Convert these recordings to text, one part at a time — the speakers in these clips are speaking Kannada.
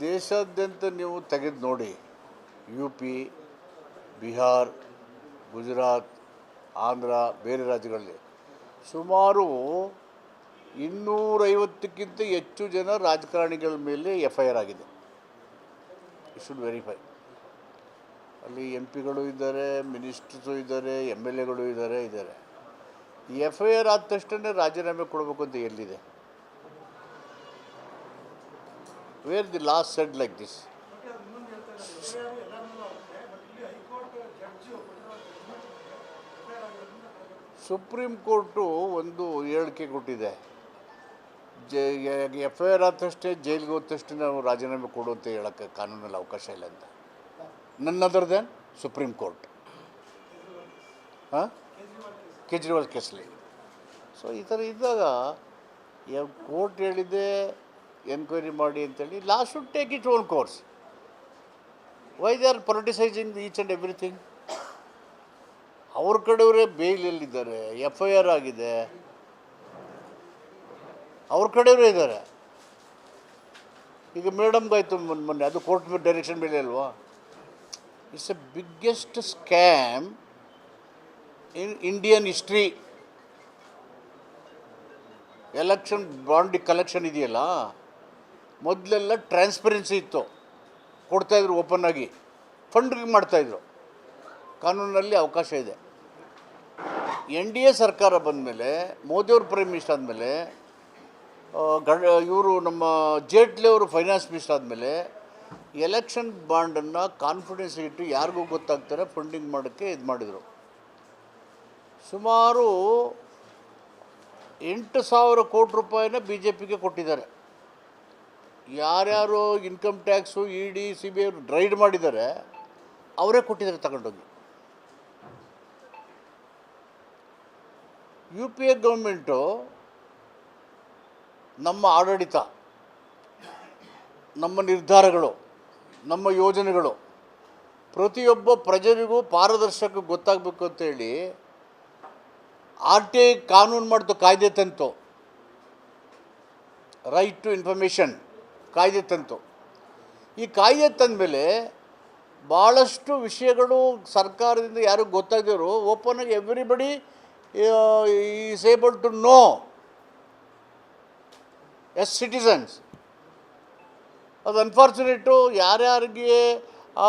ದೇಶಾದ್ಯಂತ ನೀವು ತೆಗೆದು ನೋಡಿ, ಯು ಪಿ, ಬಿಹಾರ್, ಗುಜರಾತ್, ಆಂಧ್ರ, ಬೇರೆ ರಾಜ್ಯಗಳಲ್ಲಿ ಸುಮಾರು ಇನ್ನೂರೈವತ್ತಕ್ಕಿಂತ ಹೆಚ್ಚು ಜನ ರಾಜಕಾರಣಿಗಳ ಮೇಲೆ ಎಫ್ ಐ ಆರ್ ಆಗಿದೆ. ಯು ಶುಡ್ ವೆರಿಫೈ ಅಲ್ಲಿ ಎಂ ಪಿಗಳು ಇದ್ದಾರೆ, ಮಿನಿಸ್ಟರ್ಸು ಇದ್ದಾರೆ ಎಂ ಎಲ್ ಎಗಳು ಇದ್ದಾರೆ ಇದ್ದಾರೆ. ಎಫ್ ಐ ಆರ್ ಆದ ತಕ್ಷಣ ರಾಜೀನಾಮೆ ಕೊಡಬೇಕು ಅಂತ ಎಲ್ಲಿದೆ? Where the last said like this supreme court ಒಂದು ಹೇಳಿಕೆ ಕೊಟ್ಟಿದೆ. ಜೆ ಎಫ್ ಐ ಆರ್ ಆದಷ್ಟೇ ಜೈಲಿಗೆ ಹೋದ ತಕ್ಷಣ ನಾವು ರಾಜೀನಾಮೆ ಕೊಡು ಅಂತ ಹೇಳೋಕ್ಕೆ ಕಾನೂನಲ್ಲಿ ಅವಕಾಶ ಇಲ್ಲ ಅಂತ. ನನ್ನ ಅದರ್ ದೆನ್ ಸುಪ್ರೀಂ ಕೋರ್ಟ್ ಹಾಂ? ಕೇಜ್ರಿವಾಲ್ ಕೇಸಲ್ಲಿ. ಸೊ ಈ ಥರ ಇದ್ದಾಗ ಕೋರ್ಟ್ ಹೇಳಿದೆ ಎನ್ಕ್ವೈರಿ ಮಾಡಿ ಅಂತೇಳಿ last should take it own course why they are politicising each and everything ಅವ್ರ ಕಡೆಯವರೇ ಬೇಲಿಯಲ್ಲಿದ್ದಾರೆ ಎಫ್ ಐ ಆರ್ ಆಗಿದೆ. ಅವ್ರ ಕಡೆಯವರೇ ಇದ್ದಾರೆ. ಈಗ ಮೇಡಮ್ಗಾಯ್ತು ಮೊನ್ನೆ ಮೊನ್ನೆ, ಅದು ಕೋರ್ಟ್ ಡೈರೆಕ್ಷನ್ ಮೇಲೆ ಅಲ್ವಾ? It's a biggest scam in Indian history election bond collection ಇದೆಯಲ್ಲ? ಮೊದಲೆಲ್ಲ ಟ್ರಾನ್ಸ್ಪರೆನ್ಸಿ ಇತ್ತು. ಕೊಡ್ತಾಯಿದ್ರು ಓಪನ್ ಆಗಿ. ಮಾಡ್ತಾಯಿದ್ರು ಕಾನೂನಲ್ಲಿ ಅವಕಾಶ ಇದೆ. ಎನ್ ಡಿ ಎ ಸರ್ಕಾರ ಬಂದಮೇಲೆ ಮೋದಿಯವರು ಪ್ರೈಮ್ ಮಿನಿಸ್ಟರ್ ಆದಮೇಲೆ ಗಂಡ ಇವರು ನಮ್ಮ ಜೇಟ್ಲಿ ಅವರು ಫೈನಾನ್ಸ್ ಮಿನಿಸ್ಟರ್ ಆದಮೇಲೆ ಎಲೆಕ್ಷನ್ ಬಾಂಡನ್ನು ಕಾನ್ಫಿಡೆನ್ಸ್ ಇಟ್ಟು ಯಾರಿಗೂ ಗೊತ್ತಾಗ್ತಾರೆ ಫಂಡಿಂಗ್ ಮಾಡೋಕ್ಕೆ ಇದು ಮಾಡಿದರು. ಸುಮಾರು ಎಂಟು ಸಾವಿರ ಕೋಟಿ ರೂಪಾಯಿನ ಬಿ ಜೆ ಪಿಗೆ ಕೊಟ್ಟಿದ್ದಾರೆ. ಯಾರ್ಯಾರು income tax, E D, C B I raid ಮಾಡಿದ್ದಾರೆ, ಅವರೇ ಕೊಟ್ಟಿದ್ದಾರೆ ತಗೊಂಡೋಗಿ. ಯು ಪಿ ಎ ಗೌರ್ಮೆಂಟು ನಮ್ಮ ಆಡಳಿತ, ನಮ್ಮ ನಿರ್ಧಾರಗಳು, ನಮ್ಮ ಯೋಜನೆಗಳು, ಪ್ರತಿಯೊಬ್ಬ ಪ್ರಜೆಗೂ ಪಾರದರ್ಶಕ ಗೊತ್ತಾಗಬೇಕು ಅಂತೇಳಿ ಆರ್ ಟಿ ಐ ಕಾನೂನು ಮಾಡಿತು ಕಾಯ್ದೆ ತಂತು. ರೈಟ್ ಟು ಇನ್ಫಾರ್ಮೇಷನ್ ಕಾಯ್ದೆ ತಂತು. ಈ ಕಾಯ್ದೆ ತಂದ ಮೇಲೆ ಭಾಳಷ್ಟು ವಿಷಯಗಳು ಸರ್ಕಾರದಿಂದ ಯಾರು ಗೊತ್ತಾಗಿದ್ರು ಓಪನ್ ಆಗಿ everybody is able to know as citizens ಅದು ಅನ್ಫಾರ್ಚುನೇಟು ಯಾರ್ಯಾರಿಗೆ ಆ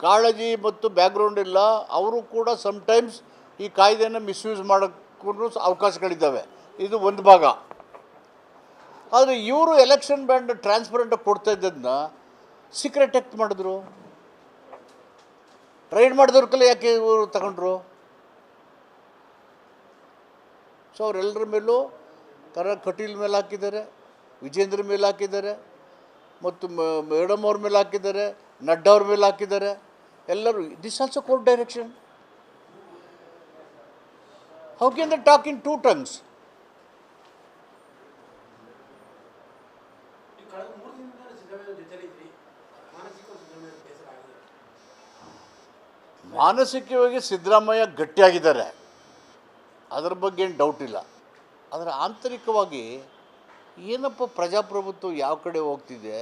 ಕಾಳಜಿ ಮತ್ತು ಬ್ಯಾಕ್ಗ್ರೌಂಡ್ ಇಲ್ಲ, ಅವರು ಕೂಡ ಸಮ್ಟೈಮ್ಸ್ ಈ ಕಾಯ್ದೆನ ಮಿಸ್ಯೂಸ್ ಮಾಡೋಕ್ಕೂ ಅವಕಾಶಗಳಿದ್ದಾವೆ. ಇದು ಒಂದು ಭಾಗ. ಆದರೆ ಇವರು ಎಲೆಕ್ಷನ್ ಬ್ಯಾಂಡ್ ಟ್ರಾನ್ಸ್ಪರೆಂಟಾಗಿ ಕೊಡ್ತಾ ಇದ್ದದನ್ನ ಸೀಕ್ರೆಟ್ ಆಕ್ಟ್ ಮಾಡಿದ್ರು. ರೈಡ್ ಮಾಡಿದವ್ರ ಕಲೆ ಯಾಕೆ ಇವರು ತಗೊಂಡ್ರು? ಸೊ ಅವರೆಲ್ಲರ ಮೇಲೂ ಕರ ಕಟೀಲ್ ಮೇಲೆ ಹಾಕಿದ್ದಾರೆ, ವಿಜೇಂದ್ರ ಮೇಲೆ ಹಾಕಿದ್ದಾರೆ, ಮತ್ತು ಮೇಡಮ್ ಅವ್ರ ಮೇಲೆ ಹಾಕಿದ್ದಾರೆ, ನಡ್ಡಾ ಅವ್ರ ಮೇಲೆ ಹಾಕಿದ್ದಾರೆ. ಎಲ್ಲರೂ this also court direction how can the talk in two tongues ಈ ಕಳೆದ ಮೂರು ದಿನದಿಂದ ಸಿದ್ದರಾಮಯ್ಯ ಜೊತೆಲಿದ್ರಿ ಮಾನಸಿಕ ಸಿದ್ದರಾಮಯ್ಯ ಬೇಸರ ಆಗಿದೆ ಮಾನಸಿಕವಾಗಿ ಸಿದ್ದರಾಮಯ್ಯ ಗಟ್ಟಿಯಾಗಿದ್ದಾರೆ. ಅದರ ಬಗ್ಗೆ ಏನು ಡೌಟ್ ಇಲ್ಲ. ಆದರೆ ಆಂತರಿಕವಾಗಿ ಏನಪ್ಪ ಪ್ರಜಾಪ್ರಭುತ್ವ ಯಾವ ಕಡೆ ಹೋಗ್ತಿದೆ?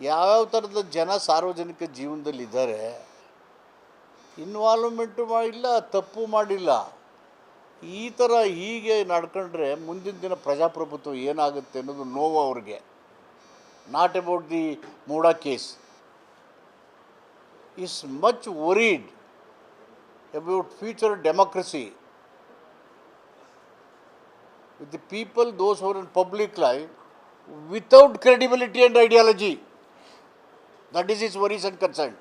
ಯಾವ್ಯಾವ ಥರದ ಜನ ಸಾರ್ವಜನಿಕ ಜೀವನದಲ್ಲಿ ಇದ್ದಾರೆ ಇನ್ವಾಲ್ವ್ಮೆಂಟು ಮಾಡಿಲ್ಲ, ತಪ್ಪು ಮಾಡಿಲ್ಲ. ಈ ಥರ ಹೀಗೆ ನಡ್ಕೊಂಡ್ರೆ ಮುಂದಿನ ದಿನ ಪ್ರಜಾಪ್ರಭುತ್ವ ಏನಾಗುತ್ತೆ ಅನ್ನೋದು ನೋವು ಅವ್ರಿಗೆ. Not about the MUDA case is much worried about future democracy. With the people, those who are in public life, without credibility and ideology. That is his worries and concern.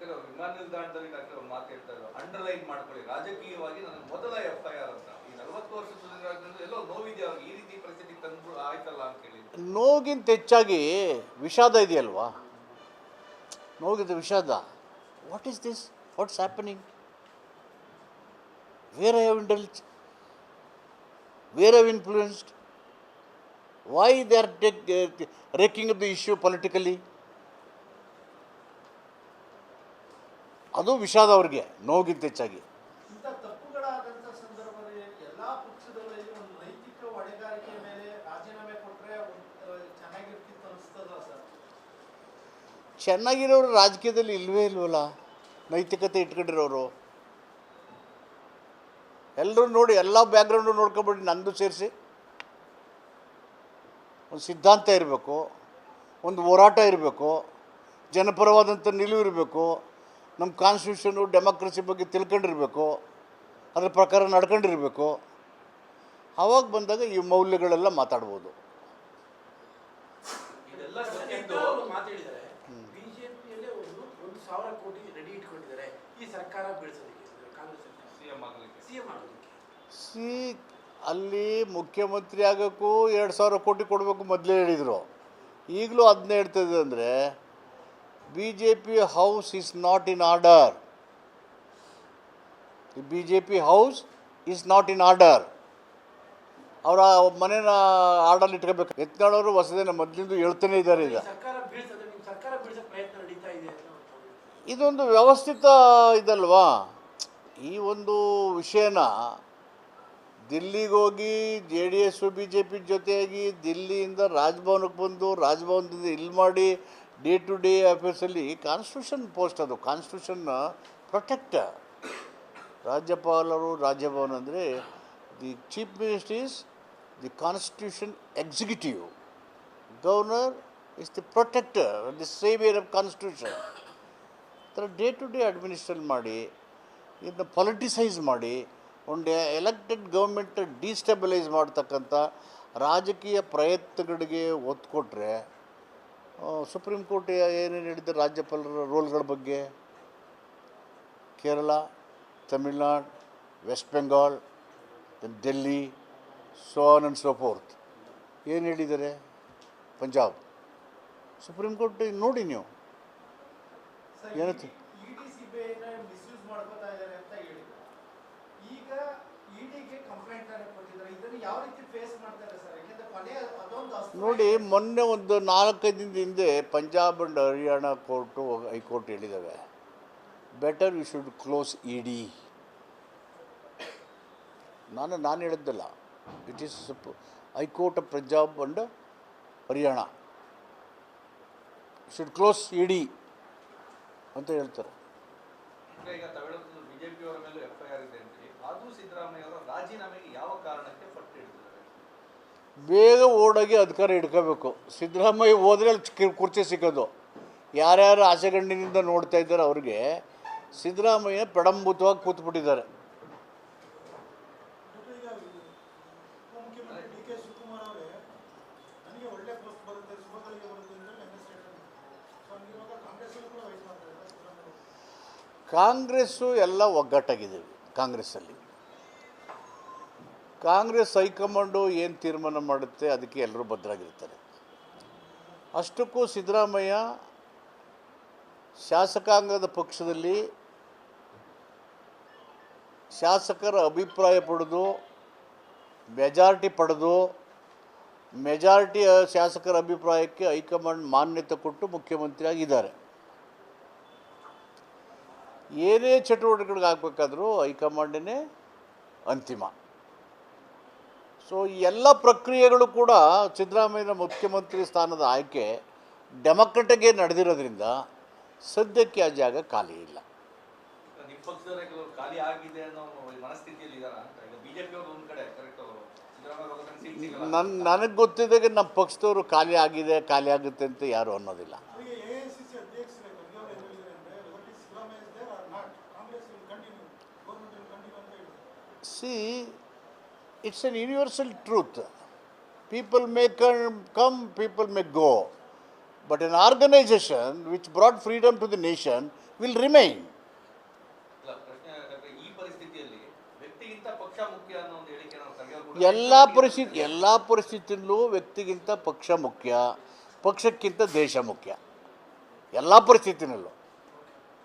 ವಿಮಾನ ನಿಲ್ದಾಣದಲ್ಲಿ ಡಾಕ್ಟರ್ ಅವ್ರು ಮಾತು ಹೇಳ್ತಾರೆ ಅಂಡರ್ಲೈನ್ ಮಾಡ್ಕೊಳ್ಳಿ ರಾಜಕೀಯವಾಗಿ ನನ್ನ ಮೊದಲ ಎಫ್ ಐ ಆರ್ ಅಂತ ಈ ನಲವತ್ತು ವರ್ಷ ಸುದೀರ್ಘ ಎಲ್ಲೋ ನೋವಿದೆ ಅವ್ರಿಗೆ ಈ ರೀತಿ ಪರಿಸ್ಥಿತಿ ತಂದು ಆಯ್ತಲ್ಲ ಅಂತ ಹೇಳಿ ನೋಗಿಂತ ಹೆಚ್ಚಾಗಿ ವಿಷಾದ ಇದೆಯಲ್ವಾ ನೋಗಿದ ವಿಷಾದ what What's happening? Where I have indulged? Where I have influenced? Why they are are uh, raking up the issue politically? ಅದು ವಿಷಾದ ಅವ್ರಿಗೆ ನೋವುಗಿಂತ ಹೆಚ್ಚಾಗಿ ಚೆನ್ನಾಗಿರೋರು ರಾಜಕೀಯದಲ್ಲಿ ಇಲ್ವೇ ಇಲ್ವಲ್ಲ ನೈತಿಕತೆ ಇಟ್ಕೊಂಡಿರೋರು. ಎಲ್ಲರೂ ನೋಡಿ, ಎಲ್ಲ ಬ್ಯಾಕ್ಗ್ರೌಂಡು ನೋಡ್ಕೊಬಿಡಿ ನಂದು ಸೇರಿಸಿ. ಒಂದು ಸಿದ್ಧಾಂತ ಇರಬೇಕು, ಒಂದು ಹೋರಾಟ ಇರಬೇಕು ಜನಪರವಾದಂಥ ನಿಲುವು ಇರಬೇಕು ನಮ್ಮ ಕಾನ್ಸ್ಟಿಟ್ಯೂಷನು ಡೆಮೋಕ್ರಸಿ ಬಗ್ಗೆ ತಿಳ್ಕೊಂಡಿರಬೇಕು, ಅದ್ರ ಪ್ರಕಾರ ನಡ್ಕೊಂಡಿರಬೇಕು. ಆವಾಗ ಬಂದಾಗ ಈ ಮೌಲ್ಯಗಳೆಲ್ಲ ಮಾತಾಡ್ಬೋದು ಇದೆಲ್ಲ ಸರ್, ಗೊತ್ತಿದ್ದು ಯತ್ನಾಳ್ ಅವರು ಮಾತಾಡಿದ್ದಾರೆ ಬಿಜೆಪಿಯಲ್ಲೇ ಒಂದು ಒಂದು ಸಾವಿರ ಕೋಟಿ ರೆಡಿ ಇಟ್ಕೊಂಡಿದ್ದಾರೆ ಈ ಸರ್ಕಾರ ಬೀಳಿಸೋದಕ್ಕೆ ಕಾಂಗ್ರೆಸ್ ಸರ್ಕಾರ. ಸಿಎಂ ಆಗಲಿಕ್ಕೆ. ಸಿಎಂ ಆಗೋದಕ್ಕೆ. ಸಿ ಅಲ್ಲಿ ಮುಖ್ಯಮಂತ್ರಿ ಆಗೋಕ್ಕೂ ಎರಡು ಸಾವಿರ ಕೋಟಿ ಕೊಡಬೇಕು ಮೊದಲೇ ಹೇಳಿದರು. ಈಗಲೂ ಅದನ್ನೇ ಹೇಳ್ತದೆ ಅಂದರೆ B J P house is not in order. B J P house is not in order. ಅವರ ಮನೇನ ಆರ್ಡರ್ ಇಟ್ಕೋಬೇಕು. ಎತ್ಕೊಳ್ಳೋರು ಹೊಸದೇನ ಮೊದಲಿಂದ ಹೇಳ್ತಾನೆ ಇದ್ದಾರೆ ಈಗ ಈ ಸರ್ಕಾರ ಬೀಳ್ಸೋದು ನಿಮ್ಮ ಸರ್ಕಾರ ಬೀಳ್ಸೋ ಪ್ರಯತ್ನ ನಡೀತಾ ಇದೆ ಅಂತ ಒಂದು ಇದೊಂದು ವ್ಯವಸ್ಥಿತ ಇದಲ್ವಾ? ಈ ಒಂದು ವಿಷಯನ ದಿಲ್ಲಿಗೆ ಹೋಗಿ J D S B J P ಜೊತೆಯಾಗಿ ದಿಲ್ಲಿಯಿಂದ ರಾಜಭವನಕ್ಕೆ ಬಂದು ರಾಜಭವನದಿಂದ ಇಲ್ಲಿ ಮಾಡಿ ಡೇ ಟು ಡೇ ಅಫೇರ್ಸಲ್ಲಿ ಕಾನ್ಸ್ಟಿಟ್ಯೂಷನ್ ಪೋಸ್ಟ್ ಅದು. Constitution protect. ರಾಜ್ಯಪಾಲರು, ರಾಜ್ಯಭವನ ಅಂದರೆ the chief minister is the constitution executive. Governor is the protector the saviour of constitution. ಥರ ಡೇ ಟು ಡೇ ಅಡ್ಮಿನಿಸ್ಟ್ರೇಟ್ ಮಾಡಿ, ಇದನ್ನ ಪೊಲಿಟಿಸೈಸ್ ಮಾಡಿ, ಒಂದು ಎಲೆಕ್ಟೆಡ್ ಗೌರ್ಮೆಂಟ್ ಡಿಸ್ಟೆಬಿಲೈಸ್ ಮಾಡ್ತಕ್ಕಂಥ ರಾಜಕೀಯ ಪ್ರಯತ್ನಗಳಿಗೆ ಒತ್ತು ಕೊಟ್ಟರೆ ಸುಪ್ರೀಂ ಕೋರ್ಟ್ ಏನೇನು ಹೇಳಿದ್ದೆ ರಾಜ್ಯಪಾಲರ ರೋಲ್ಗಳ ಬಗ್ಗೆ? Kerala, Tamil Nadu, West Bengal Delhi so on and so forth ಏನು ಹೇಳಿದ್ದಾರೆ? ಪಂಜಾಬ್. ಸುಪ್ರೀಂ ಕೋರ್ಟ್, ನೋಡಿ ನೀವು. ಅಂತ ಹೇಳಿದ್ರು ಈಗ ಇಡಿಗೆ ಕಂಪ್ಲೇಂಟ್ ಅನ್ನು ಕೊಟ್ಟಿದ್ದಾರೆ. ಇದನ್ನು ಯಾವ ರೀತಿ ಫೇಸ್ ಮಾಡ್ತಾರೆ ಸರ್? ಯಾಕೆಂದ್ರೆ ಕೊನೆ ಅದೊಂದು ನೋಡಿ ಮೊನ್ನೆ ಒಂದು ನಾಲ್ಕೈದು ದಿನದ ಹಿಂದೆ Punjab and Haryana court high court ಹೇಳಿದ್ದಾವೆ better you should close E D ನಾನು ನಾನು ಹೇಳಿದ್ದಲ್ಲ it is high court of Punjab and Haryana should close E D ಅಂತ ಹೇಳ್ತಾರೆ. ಬೇಗ ಓಡಾಗಿ ಅಧಿಕಾರ ಹಿಡ್ಕೋಬೇಕು. ಸಿದ್ದರಾಮಯ್ಯ ಹೋದ್ರೆ ಅಲ್ಲಿ ಕುರ್ಚಿ ಸಿಗೋದು ಯಾರ್ಯಾರು ಆಸೆಗಣ್ಣಿನಿಂದ ನೋಡ್ತಾ ಇದ್ದಾರೆ ಅವ್ರಿಗೆ ಸಿದ್ದರಾಮಯ್ಯ ಪ್ರಡಂಭೂತವಾಗಿ ಕೂತ್ಬಿಟ್ಟಿದ್ದಾರೆ ಜೊತೆ ಈಗ ಉಪಮುಖ್ಯಮಂತ್ರಿ ಡಿ ಕೆ ಶಿವಕುಮಾರ್ ಅವರೇ ನನಗೆ ಒಳ್ಳೆ ಪೋಸ್ಟ್ ಬರುತ್ತೆ ಶುಭಗಳಿಗೆ ಬರುತ್ತೆ ಅಂತ ನನ್ನ ಸ್ಟೇಟ್ಮೆಂಟ್ ಸೊ ಹಂಗಿರುವಾಗ ಕಾಂಗ್ರೆಸ್ಸಲ್ಲೂ ಕೂಡ ವೈಟ್ ಮಾಡ್ತಾ ಇದ್ದಾರೆ ಸಿದ್ದರಾಮಯ್ಯ ಕಾಂಗ್ರೆಸ್ಸು ಎಲ್ಲ ಒಗ್ಗಟ್ಟಾಗಿದ್ದೀವಿ ಕಾಂಗ್ರೆಸ್ಸಲ್ಲಿ. ಕಾಂಗ್ರೆಸ್ ಹೈಕಮಾಂಡು ಏನು ತೀರ್ಮಾನ ಮಾಡುತ್ತೆ ಅದಕ್ಕೆ ಎಲ್ಲರೂ ಭದ್ರಾಗಿರ್ತಾರೆ. ಅಷ್ಟಕ್ಕೂ ಸಿದ್ದರಾಮಯ್ಯ ಶಾಸಕಾಂಗದ ಪಕ್ಷದಲ್ಲಿ ಶಾಸಕರ ಅಭಿಪ್ರಾಯ ಪಡೆದು, ಮೆಜಾರಿಟಿ ಪಡೆದು, ಮೆಜಾರಿಟಿ ಶಾಸಕರ ಅಭಿಪ್ರಾಯಕ್ಕೆ ಹೈಕಮಾಂಡ್ ಮಾನ್ಯತೆ ಕೊಟ್ಟು ಮುಖ್ಯಮಂತ್ರಿ ಆಗಿದ್ದಾರೆ ಏನೇ ಚಟುವಟಿಕೆಗಳಿಗೆ ಆಗಬೇಕಾದ್ರೂ ಹೈಕಮಾಂಡೇ ಅಂತಿಮ. ಸೊ ಈ ಎಲ್ಲ ಪ್ರಕ್ರಿಯೆಗಳು ಕೂಡ ಸಿದ್ದರಾಮಯ್ಯನ ಮುಖ್ಯಮಂತ್ರಿ ಸ್ಥಾನದ ಆಯ್ಕೆ ಡೆಮೊಕ್ರೆಟಿಗೆ ನಡೆದಿರೋದ್ರಿಂದ ಸದ್ಯಕ್ಕೆ ಆ ಜಾಗ ಖಾಲಿ ಇಲ್ಲ. ನನ್ನ ನನಗೆ ಗೊತ್ತಿದ್ದಾಗ ನಮ್ಮ ಪಕ್ಷದವರು ಖಾಲಿ ಆಗಿದೆ ಖಾಲಿ ಆಗುತ್ತೆ ಅಂತ ಯಾರು ಅನ್ನೋದಿಲ್ಲ ಅವರಿಗೆ ಎ ಐ ಸಿ ಸಿ ಅಧ್ಯಕ್ಷರೇ ಖರ್ಗೆ ಅವರು ಏನು ಹೇಳಿದ್ದಾರೆ ಅಂದರೆ what is Siddaramaiah is there are not Congress will continue government will continue ಅಂತ ಹೇಳಿದ್ದಾರೆ see it's an universal truth people may come people may go but an organisation which broad it's an universal truth. People may come, people may go. ಪರಿಸ್ಥಿತಿಯಲ್ಲಿ ವ್ಯಕ್ತಿಗಿಂತ ಪಕ್ಷ ಮುಖ್ಯ brought ಒಂದು ಹೇಳಿಕೆ ನಾವು nation will remain. ಎಲ್ಲ ಪರಿಸ್ಥಿತಿ ಎಲ್ಲ ಪರಿಸ್ಥಿತಿಯಲ್ಲೂ ವ್ಯಕ್ತಿಗಿಂತ ಪಕ್ಷ ಮುಖ್ಯ ಪಕ್ಷಕ್ಕಿಂತ ದೇಶ ಮುಖ್ಯ ಎಲ್ಲ ಪರಿಸ್ಥಿತಿನಲ್ಲೂ